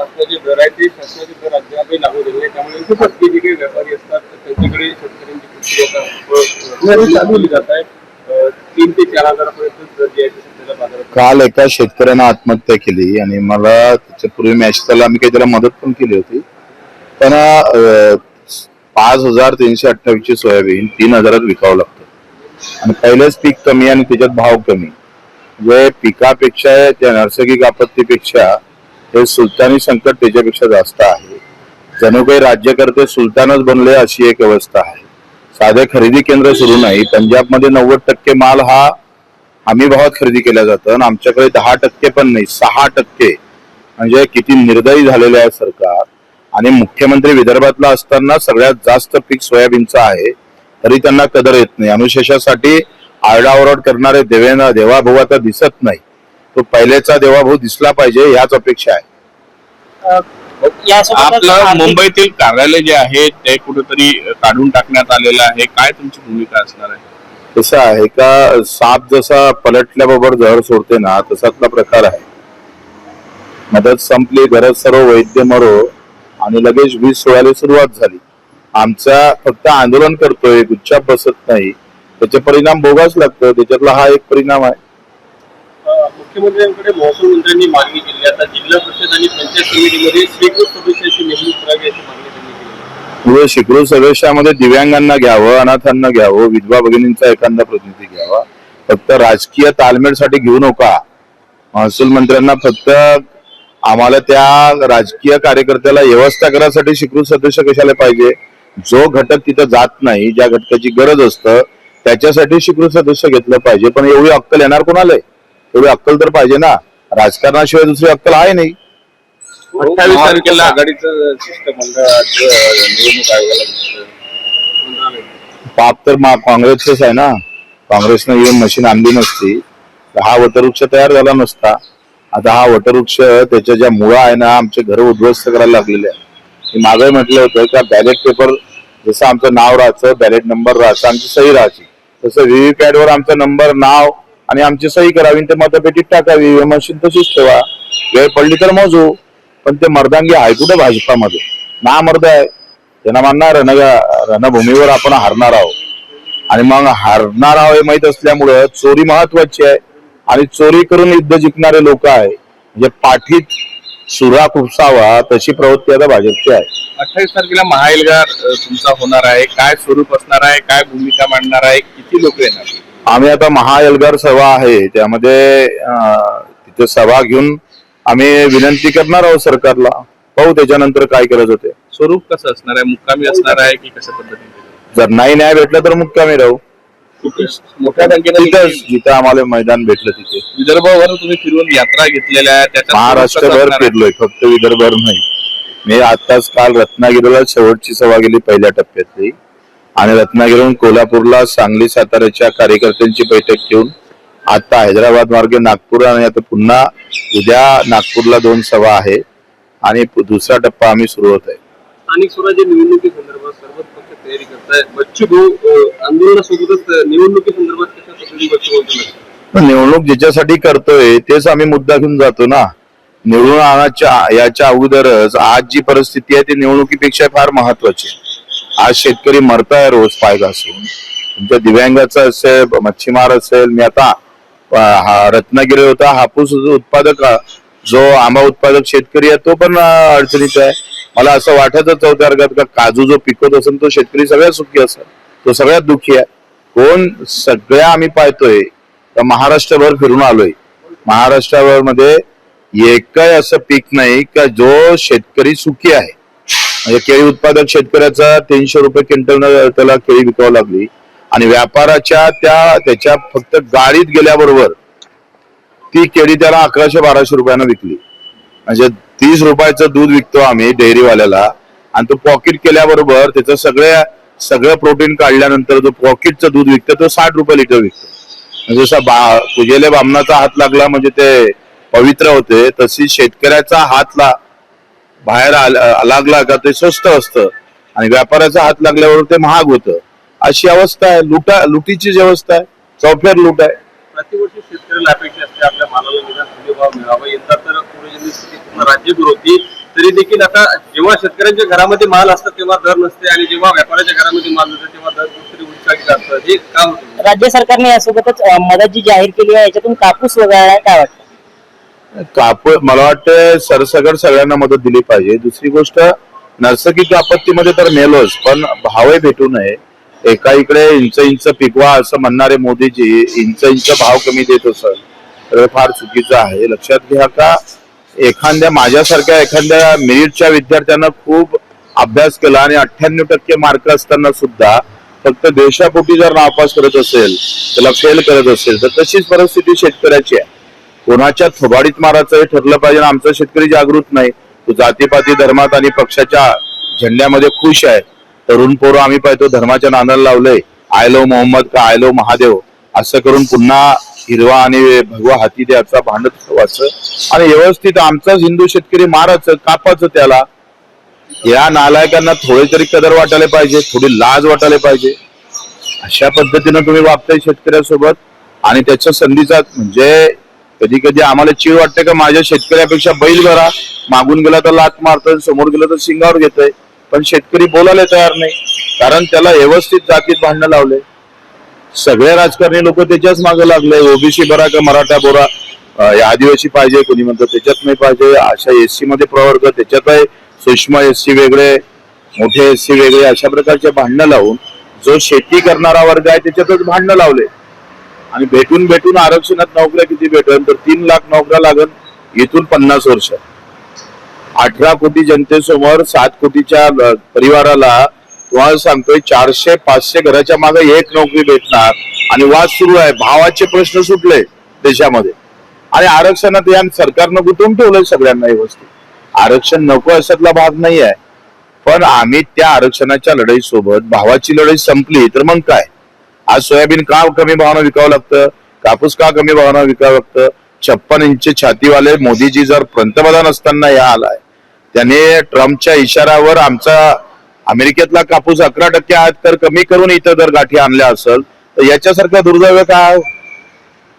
शासनाचे दर आहे ते शासनाचे दर राज्यामध्ये लागू झाले. त्यामुळे खूपच जे काही व्यापारी असतात त्यांच्याकडे शेतकऱ्यांची कृषी आता चालवली जात आहे. तीन ते चार हजारापर्यंत दर जे आहे काल एका शेतकऱ्यानं आत्महत्या केली आणि मला त्याच्यापूर्वी मॅच त्याला आम्ही काही त्याला मदत पण केली होती. त्यांना अं, पाच हजार तीनशे अठ्ठावीसची सोयाबीन तीन हजारात विकावं लागतं. आणि पहिलेच पीक कमी आणि त्याच्यात भाव कमी. म्हणजे पिकापेक्षा त्या नैसर्गिक आपत्तीपेक्षा हे सुलतानी संकट त्याच्यापेक्षा जास्त आहे. जणू काही राज्यकर्ते सुलतानच बनले अशी एक अवस्था आहे. साधे खरेदी केंद्र सुरू नाही पंजाबमध्ये नव्वद टक्के माल हा हमी भावात खरेदी केला जातं आणि आमच्याकडे दहा टक्के पण नाही सहा टक्के. म्हणजे किती निर्दयी झालेले आहे सरकार. आणि मुख्यमंत्री विदर्भातला असताना सगळ्यात जास्त पीक सोयाबीनचं आहे तरी त्यांना कदर येत नाही. अनुशेषासाठी आरडाओरड करणारे देवेंद्र देवाभाऊ आता दिसत नाही. तो पहिलेचा देवाभाऊ दिसला पाहिजे याच अपेक्षा आहे. आपलं मुंबईतील कार्यालय जे आहे ते कुठेतरी काढून टाकण्यात आलेलं आहे. काय तुमची भूमिका असणार आहे? कसं आहे का? साप जसा पलटल्याबरोबर जहर सोडते ना तसातला प्रकार आहे. मदत संपली गरज सर्व वैद्य मरो आणि लगेच वीज सोडायला सुरुवात झाली. आमचा फक्त आंदोलन करतोय गुच्छाप बसत नाही. त्याचे परिणाम भोगाच लागतं त्याच्यातला हा एक परिणाम आहे. मुख्यमंत्र्यांकडे महसूल मंत्र्यांनी मागणी केली. आता जिल्हा परिषद आणि पंचायत समितीमध्ये स्वीकृत सदस्याची नेमणूक करावी अशी मागणी त्यांनी केली. म्हणजे सदस्यामध्ये दिव्यांगांना घ्यावं अनाथांना घ्यावं विधवा भगिनींचा एखादा प्रतिनिधी घ्यावा. फक्त राजकीय तालमेलसाठी घेऊ नका. महसूल मंत्र्यांना फक्त आम्हाला त्या राजकीय कार्यकर्त्याला व्यवस्था करायसाठी शिकृत सदस्य कशाला पाहिजे? जो घटक तिथं जात नाही ज्या घटकाची गरज असतं त्याच्यासाठी शिकृत सदस्य घेतलं पाहिजे. पण एवढी अक्कल येणार कोणाला एवढी अक्कल तर पाहिजे ना. राजकारणाशिवाय दुसरी अक्कल आहे नाही. अठ्ठावीस तारखेला आघाडीचं शिष्टमंडळ आज निवडणूक आयोगाला मंत्रालय पाप तर मा- काँग्रेसच आहे ना. काँग्रेसनं येऊन मशीन आणली नसती. तर हा वटवृक्ष तयार झाला नसता. आता हा वटवृक्ष त्याच्या ज्या मुळा आहे ना आमचे घर उद्ध्वस्त करायला लागलेले आहे मी मागे म्हटलं होतं का बॅलेट पेपर जसं आमचं नाव राहायचं बॅलेट नंबर राहायचं आमची सही राहायची. तसं व्हीव्हीपॅट वर आमचं नंबर नाव आणि आमची सही करावी ते मतपेटीत टाकावी मशीन तशीच ठेवा. वेळ पडली तर मोजू पण ते मर्दांगी आहे कुठे भाजपामध्ये? ना मर्द आहे. त्यांना मानणार रण रणभूमीवर आपण हारणार आहोत. आणि मग हारणार आहोत हे माहीत असल्यामुळं चोरी महत्वाची आहे. आणि चोरी करून युद्ध जिंकणारे लोक आहे. म्हणजे पाठीत सुरा खुपसावा तशी प्रवृत्ती आता भाजपची आहे. अठ्ठावीस तारखेला महाएलगार तुमचा होणार आहे. काय स्वरूप असणार आहे काय भूमिका मांडणार आहे किती लोक येणार? आम्ही आता महाएल्गार सभा आहे त्यामध्ये तिथे सभा घेऊन आम्ही विनंती करणार आहोत सरकारला. पाहू त्याच्यानंतर काय करायचं ते स्वरूप कसं असणार आहे? मुक्कामी असणार आहे की कशा पद्धतीने? जर नाही न्याय भेटला तर मुक्कामी राहू. मोठ्या संख्येने जिथं आम्हाला मैदान भेटलं तिथे. विदर्भावर तुम्ही फिरून यात्रा घेतलेल्या आहेत त्याच्यात स्वरूप कसं महाराष्ट्रभर असणार आहे? फिरलोय फक्त विदर्भभर नाही. मी आताच काल रत्नागिरीला शेवटची सभा गेली पहिल्या टप्प्यातली. आणि रत्नागिरीहून कोल्हापूरला सांगली साताऱ्याच्या कार्यकर्त्यांची बैठक घेऊन आता हैदराबाद मार्गे नागपूर आणि आता पुन्हा उद्या नागपूरला दोन सभा आहे आणि दुसरा टप्पा आम्ही सुरू होत आहे स्थानिक स्वराज्य निवडणुकीसंदर्भात सर्वच पक्ष तयारी करताय बच्चू भाऊ आंदोलनासोबतच निवडणुकीसंदर्भात कशा पद्धतीने बच्चू भाऊ केलं? पण निवडणूक ज्याच्यासाठी करतोय तेच आम्ही मुद्दा घेऊन जातो ना निवडून आणाच्या याच्या अगोदरच आज जी परिस्थिती आहे ती निवडणुकीपेक्षा फार महत्वाची आहे. आज शेतकरी मरताय रोज पाय घासून. तुमच्या दिव्यांगाचं असेल मच्छीमार असेल मी आता हा रत्नागिरी होता हापूस उत्पादक जो आंबा उत्पादक शेतकरी आहे तो पण अडचणीत आहे. मला असं वाटायचं चौथ्या वर्गात का काजू जो पिकवत असेल तो शेतकरी सगळ्यात सुखी असेल. तो सगळ्यात दुःखी आहे. कोण सगळ्या आम्ही पाहतोय तर महाराष्ट्रभर फिरून आलोय. महाराष्ट्राभरमध्ये एकही असं पीक नाही का जो शेतकरी सुखी आहे. म्हणजे केळी उत्पादक शेतकऱ्याचा तीनशे रुपये क्विंटल त्याला केळी विकावं लागली. आणि व्यापाराच्या त्या त्याच्या फक्त गाडीत गेल्याबरोबर ती केळी त्याला अकराशे बाराशे रुपयानं विकली. म्हणजे तीस रुपयाचं दूध विकतो आम्ही डेअरीवाल्याला. आणि तो पॉकेट केल्याबरोबर त्याचं सगळ्या सगळं प्रोटीन काढल्यानंतर जो पॉकेटचं दूध विकतो तो साठ रुपये लिटर विकतो. म्हणजे जसा बा पूजेले बामणाचा हात लागला म्हणजे ते पवित्र होते तशी शेतकऱ्याचा हात ला बाहेर आल- लागला का ते स्वस्त असतं. आणि व्यापाऱ्याचा हात लागल्यावर ते महाग होतं. अशी अवस्था आहे. लुटा लुटीची जी अवस्था आहे चौफेर लूट आहे. प्रतिवर्षी शेतकऱ्याला अपेक्षा असते आपल्या मालाला निदान हमी भाव मिळावा. यंदा तर पूर्ण राज्यभर होती तरी देखील आता जेव्हा शेतकऱ्यांच्या घरामध्ये माल असतात तेव्हा दर नसते आणि जेव्हा व्यापाऱ्याच्या घरामध्ये माल नसते तेव्हा दर कुठेतरी उच्चांकी असतं. हे का होतं? राज्य सरकारने यासोबतच मदत जी जाहीर केली आहे. याच्यातून कापूस वगळला आहे. काय वाटतं? कापूस मला वाटतं सरसगड सगळ्यांना मदत दिली पाहिजे. दुसरी गोष्ट नैसर्गिक आपत्तीमध्ये तर मेलोच पण भावही भेटू नये. एका इकडे इंच इंच पिकवा असं म्हणणारे मोदीजी इंच इंच भाव कमी देत असेल तर फार चुकीचं आहे. लक्षात घ्या का एखाद्या माझ्यासारख्या एखाद्या मिरिटच्या विद्यार्थ्यांना खूप अभ्यास केला आणि अठ्ठ्याण्णव टक्के मार्क असताना सुद्धा फक्त देशापोटी जर नापास करत असेल त्याला फेल करत असेल तर तशीच परिस्थिती शेतकऱ्याची आहे. कोणाच्या थोबाडीत मारायचं हे ठरलं पाहिजे आणि आमचा शेतकरी जागृत नाही. तो जातीपाती धर्मात आणि पक्षाच्या झेंड्यामध्ये खुश आहे. तरुण पोरं आम्ही पाहतो धर्माच्या नानाला लावलंय. आय लव मोहम्मद का आय लो महादेव? असं करून पुन्हा हिरवा आणि भगवा हाती द्यायचा भांडत ठेवायचं आणि व्यवस्थित आमचाच हिंदू शेतकरी मारायचं कापायचं त्याला. या नालायकांना थोडे तरी कदर वाटायला पाहिजे थोडी लाज वाटायला पाहिजे. अशा पद्धतीनं तुम्ही वागताय शेतकऱ्यासोबत. आणि त्याच्या संधीचा म्हणजे कधी कधी आम्हाला चीड वाटते का माझ्या शेतकऱ्यापेक्षा बैल घरा मागून गेला तर लात मारतोय समोर गेलं तर शिंगावर घेतोय. पण शेतकरी बोलायला तयार नाही. कारण त्याला व्यवस्थित जातीत भांडणं लावले. सगळे राजकारणी लोक त्याच्याच मागे लागले. ओबीसी बरा का मराठा बोरा आदिवासी पाहिजे कोणी म्हणतो त्याच्यात नाही पाहिजे. अशा एससी मध्ये प्रवर्ग त्याच्यात आहे. सूक्ष्म एससी वेगळे मोठे एससी वेगळे अशा प्रकारचे भांडणं लावून जो शेती करणारा वर्ग आहे त्याच्यातच भांडणं लावले. आणि भेटून भेटून आरक्षणात नोकऱ्या किती भेटेल तर तीन लाख नोकऱ्या लागल इथून पन्नास वर्ष. अठरा कोटी जनतेसमोर सात कोटीच्या परिवाराला तुम्हाला सांगतोय चारशे पाचशे घराच्या मागे एक नोकरी भेटणार. आणि वाद सुरू आहे. भावाचे प्रश्न सुटले देशामध्ये. आणि आरक्षणात या सरकारनं गुंतवून ठेवलंय सगळ्यांना व्यवस्थित आरक्षण नको अशातला भाग नाही आहे पण आम्ही त्या आरक्षणाच्या लढाईसोबत भावाची लढाई संपली तर मग काय? आज सोयाबीन का कमी भावानं विकावं लागतं? कापूस का कमी भावानं विकावं लागतं? छप्पन इंच छातीवाले मोदीजी जर पंतप्रधान असताना या आलाय त्याने ट्रम्पच्या इशाऱ्यावर आमचा अमेरिकेतला कापूस अकरा टक्के आहेत तर कमी करून इथं जर गाठी आणल्या असेल तर याच्यासारखा दुर्दैव काय